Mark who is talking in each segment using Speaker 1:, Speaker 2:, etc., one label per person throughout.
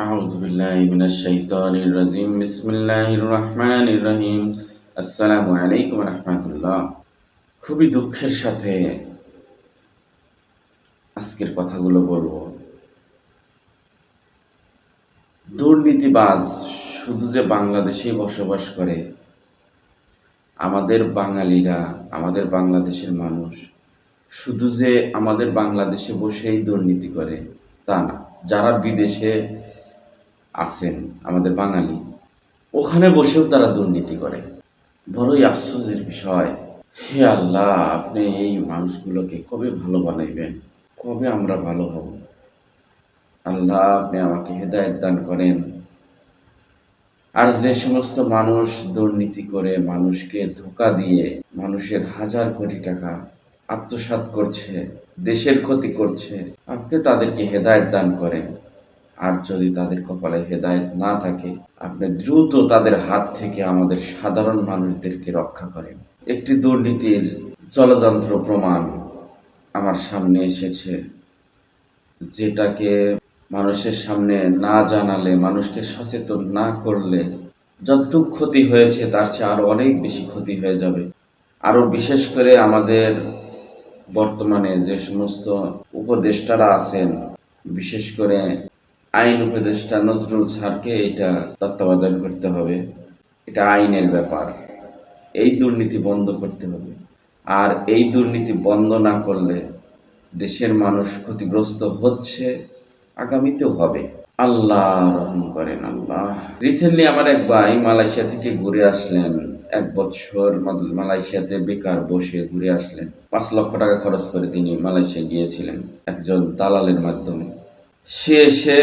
Speaker 1: أعوذ بالله من الشيطان الرجيم بسم الله الرحمن الرحيم আসসালামু আলাইকুম রহমতুল্লাহ খুবই দুঃখের সাথে আজকের কথাগুলো বলবো দুর্নীতিবাজ শুধু যে বাংলাদেশেই বসবাস করে আমাদের বাঙালিরা আমাদের বাংলাদেশের মানুষ শুধু যে আমাদের বাংলাদেশে বসেই দুর্নীতি করে তা না যারা বিদেশে আছেন আমাদের বাঙালি। ওখানে বসেও তারা দুর্নীতি করে। বড়ই আশ্চর্যের বিষয়। হে আল্লাহ, আপনি এই মানুষগুলোকে কবে ভালো বানাইবেন? কবে আমরা ভালো হব? আল্লাহ, আপনি আমাকে হেদায়ত দান করেন। আর যে সমস্ত মানুষ দুর্নীতি করে, মানুষকে ধোকা দিয়ে, মানুষের হাজার কোটি টাকা আত্মসাৎ করছে, দেশের ক্ষতি করছে, আপনি তাদেরকে হেদায়ত দান করেন। আর যদি তাদের কপালে হেদায়ত না থাকে, আপনি দ্রুত তাদের হাত থেকে আমাদের সাধারণ মানুষদেরকে রক্ষা করেন। একটি দুর্নীতির জলযন্ত্র প্রমাণ আমার সামনে এসেছে, যেটাকে মানুষের সামনে না জানালে, মানুষকে সচেতন না করলে যতটুক ক্ষতি হয়েছে, তার চেয়ে আরও অনেক বেশি ক্ষতি হয়ে যাবে। আরও বিশেষ করে আমাদের বর্তমানে যে সমস্ত উপদেষ্টারা আছেন, বিশেষ করে আইন উপদেষ্টা নজরুল স্যারকে এটা তত্ত্বাবধান করতে হবে। এটা আইনের ব্যাপার। এই দুর্নীতি বন্ধ করতে হবে। আর এই দুর্নীতি বন্ধ না করলে দেশের মানুষ ক্ষতিগ্রস্ত হচ্ছে, আগামীতেও হবে। আল্লাহ রহম করেন আল্লাহ। রিসেন্টলি আমার এক ভাই মালয়েশিয়া থেকে ঘুরে আসলেন। এক বছর মাল- মালয়েশিয়াতে বেকার বসে ঘুরে আসলেন। পাঁচ লক্ষ টাকা খরচ করে তিনি মালয়েশিয়া গিয়েছিলেন। একজন দালালের মাধ্যমে। সে এসে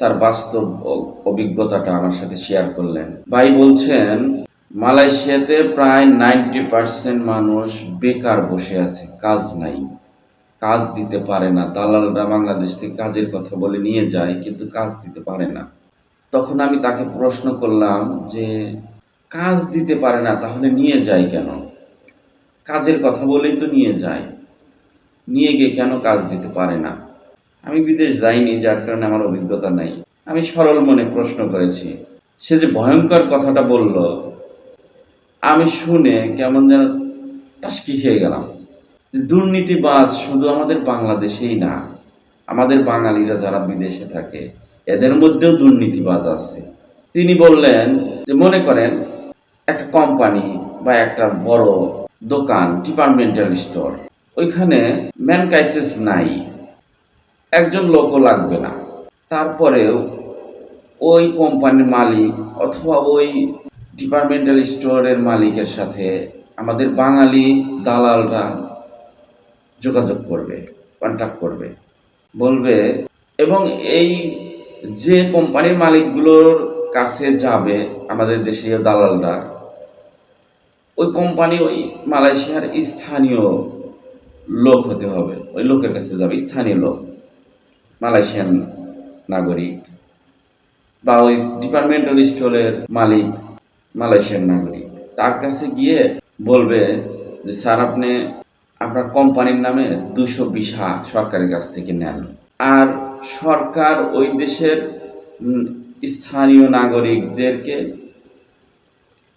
Speaker 1: তার বাস্তব অভিজ্ঞতাটা আমার সাথে শেয়ার করলেন। ভাই বলছেন, মালয়েশিয়াতে প্রায় নাইনটি পার্সেন্ট মানুষ বেকার বসে আছে, কাজ নাই। কাজ দিতে পারে না। দালালরা বাংলাদেশ থেকে কাজের কথা বলে নিয়ে যায়, কিন্তু কাজ দিতে পারে না। তখন আমি তাকে প্রশ্ন করলাম যে, কাজ দিতে পারে না, তাহলে নিয়ে যায় কেন? কাজের কথা বলেই তো নিয়ে যায়। নিয়ে গিয়ে কেন কাজ দিতে পারে না? আমি বিদেশ যাইনি, যার কারণে আমার অভিজ্ঞতা নাই। আমি সরল মনে প্রশ্ন করেছি, সে যে ভয়ঙ্কর কথাটা বলল, আমি শুনে কেমন যেন টাসকি খেয়ে গেলাম। দুর্নীতিবাজ শুধু আমাদের বাংলাদেশেই না, আমাদের বাঙালিরা যারা বিদেশে থাকে, এদের মধ্যেও দুর্নীতিবাজ আছে। তিনি বললেন যে, মনে করেন, একটা কোম্পানি বা একটা বড় দোকান, ডিপার্টমেন্টাল স্টোর, ওইখানে ম্যান ক্রাইসিস নাই। একজন লোকও লাগবে না। তারপরেও ওই কোম্পানির মালিক অথবা ওই ডিপার্টমেন্টাল স্টোরের মালিকের সাথে আমাদের বাঙালি দালালরা যোগাযোগ করবে কন্ট্যাক্ট করবে, বলবে এবং এই যে কোম্পানির মালিকগুলোর কাছে যাবে আমাদের দেশীয় দালালরা, ওই কোম্পানি ওই মালয়েশিয়ার স্থানীয় লোক হতে হবে, ওই লোকের কাছে যাবে, স্থানীয় লোক। মালয়েশিয়ান নাগরিক বা ওই ডিপার্টমেন্টাল স্টোরের মালিক মালয়েশিয়ান নাগরিক। তার কাছে গিয়ে বলবে যে, স্যার, আপনি আপনার কোম্পানির নামে দুশো বিশা সরকারের কাছ থেকে নেন। আর সরকার ওই দেশের স্থানীয় নাগরিকদেরকে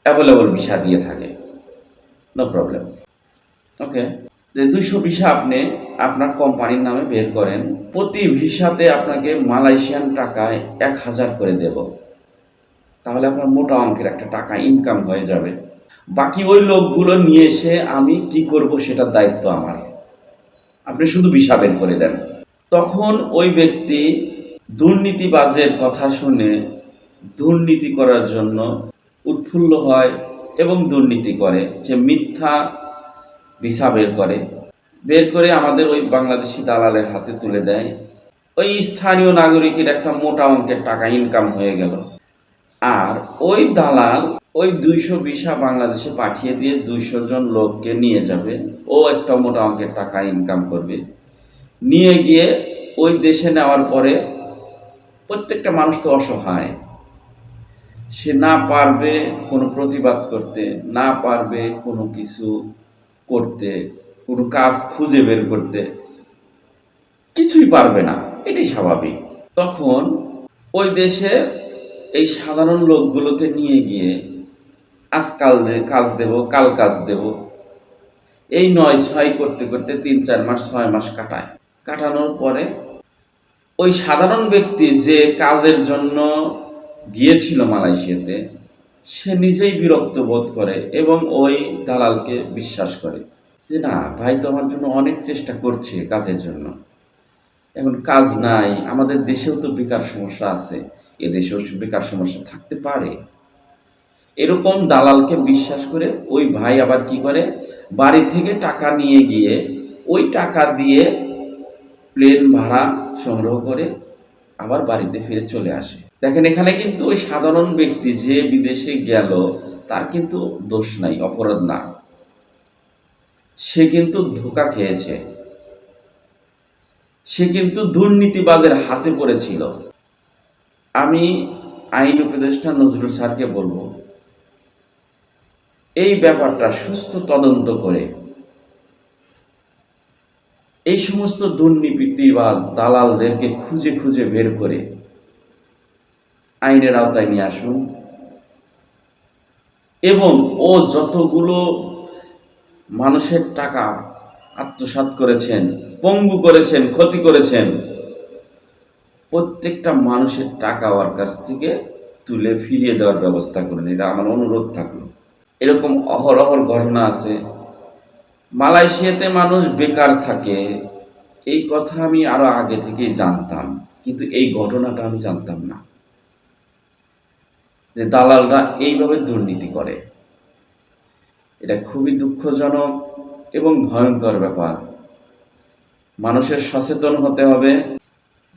Speaker 1: অ্যাভেলেবল ভিসা দিয়ে থাকে। নো প্রবলেম ওকে যে দুইশো ভিসা আপনি আপনার কোম্পানির নামে বের করেন, প্রতি ভিসাতে আপনাকে মালয়েশিয়ান টাকায় এক হাজার করে দেব। তাহলে আপনার মোটা অঙ্কের একটা টাকা ইনকাম হয়ে যাবে। বাকি ওই লোকগুলো নিয়ে এসে আমি কি করব সেটার দায়িত্ব আমার। আপনি শুধু ভিসা বের করে দেন। তখন ওই ব্যক্তি দুর্নীতিবাজের কথা শুনে দুর্নীতি করার জন্য উৎফুল্ল হয় এবং দুর্নীতি করে। যে মিথ্যা ভিসা বের করে বের করে আমাদের ওই বাংলাদেশি দালালের হাতে তুলে দেয়। ওই স্থানীয় নাগরিকের একটা মোটা অঙ্কের টাকা ইনকাম হয়ে গেল। আর ওই দালাল ওই দুইশো ভিসা বাংলাদেশে পাঠিয়ে দিয়ে দুইশো জন লোককে নিয়ে যাবে। ও একটা মোটা অঙ্কের টাকা ইনকাম করবে। নিয়ে গিয়ে ওই দেশে নেওয়ার পরে প্রত্যেকটা মানুষ তো অসহায়। সে না পারবে কোনো প্রতিবাদ করতে, না পারবে কোনো কিছু করতে, কোনো কাজ খুঁজে বের করতে কিছুই পারবে না, এটাই স্বাভাবিক। তখন ওই দেশে এই সাধারণ লোকগুলোকে নিয়ে গিয়ে, আজকাল কাজ দেব, কাল কাজ দেব। এই নয় ছয় করতে করতে তিন, চার মাস, ছয় মাস কাটায়। কাটানোর পরে ওই সাধারণ ব্যক্তি যে কাজের জন্য গিয়েছিল মালয়েশিয়াতে সে নিজেই বিরক্ত বোধ করে এবং ওই দালালকে বিশ্বাস করে যে, না, ভাই তো আমার জন্য অনেক চেষ্টা করছে কাজের জন্য। এখন কাজ নাই, আমাদের দেশেও তো বেকার সমস্যা আছে, এ দেশেও বেকার সমস্যা থাকতে পারে। এরকম দালালকে বিশ্বাস করে ওই ভাই আবার কি করে? বাড়ি থেকে টাকা নিয়ে গিয়ে ওই টাকা দিয়ে প্লেন ভাড়া সংগ্রহ করে আবার বাড়িতে ফিরে চলে আসে। দেখেন, এখানে কিন্তু ওই সাধারণ ব্যক্তি যে বিদেশে গেল, তার কিন্তু দোষ নাই, অপরাধ না। সে কিন্তু ধোকা খেয়েছে। সে কিন্তু দুর্নীতিবাজের হাতে পড়েছিল। আমি আইন উপদেষ্টা নজরুল স্যারকে বলব, এই ব্যাপারটা সুস্থ তদন্ত করে, এই সমস্ত দুর্নীতিবাজ দালালদেরকে খুঁজে খুঁজে বের করে আইনের আওতায় নিয়ে আসুন। এবং ও যতগুলো মানুষের টাকা আত্মসাৎ করেছেন, পঙ্গু করেছেন, ক্ষতি করেছেন, প্রত্যেকটা মানুষের টাকা ওর কাছ থেকে তুলে ফিরিয়ে দেওয়ার ব্যবস্থা করুন। এটা আমার অনুরোধ থাকল। এরকম অহরহর ঘটনা আছে। মালয়েশিয়াতে মানুষ বেকার থাকে। এই কথা আমি আরও আগে থেকেই জানতাম। কিন্তু এই ঘটনাটা আমি জানতাম না। যে দালালরা এইভাবে দুর্নীতি করে। এটা খুবই দুঃখজনক এবং ভয়ঙ্কর ব্যাপার। মানুষের সচেতন হতে হবে।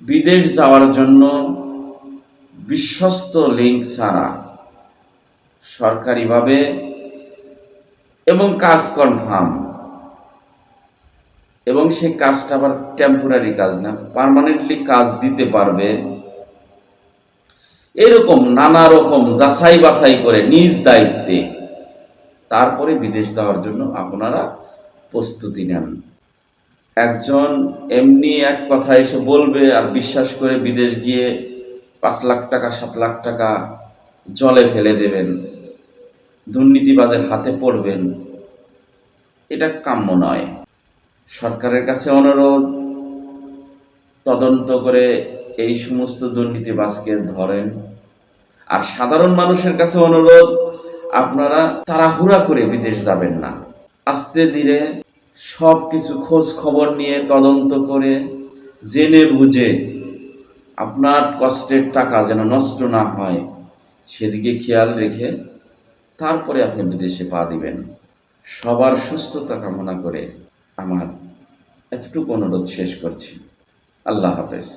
Speaker 1: বিদেশ যাওয়ার জন্য বিশ্বস্ত লিঙ্ক ছাড়া সরকারিভাবে এবং কাজ কনফার্ম এবং সেই কাজটা আবার টেম্পোরারি কাজ না পারমানেন্টলি কাজ দিতে পারবে। এরকম নানা রকম যাচাই বাছাই করে নিজ দায়িত্বে। তারপরে বিদেশ যাওয়ার জন্য আপনারা প্রস্তুতি নেন। একজন এমনি এক কথা এসে বলবে আর বিশ্বাস করে বিদেশ গিয়ে পাঁচ লাখ টাকা, সাত লাখ টাকা জলে ফেলে দেবেন, দুর্নীতিবাজের হাতে পড়বেন। এটা কাম্য নয়। সরকারের কাছে অনুরোধ, তদন্ত করে এই সমস্ত দুর্নীতিবাজকে ধরেন। আর সাধারণ মানুষের কাছে অনুরোধ, আপনারা তাড়াহুড়া করে বিদেশ যাবেন না। আস্তে ধীরে সব কিছু খোঁজ খবর নিয়ে তদন্ত করে জেনে বুঝে আপনার কষ্টের টাকা যেন নষ্ট না হয়, সেদিকে খেয়াল রেখে তারপরে আপনি বিদেশে পা দিবেন। সবার সুস্থতা কামনা করে আমার এতটুকু অনুরোধ শেষ করছি। আল্লাহ হাফেজ।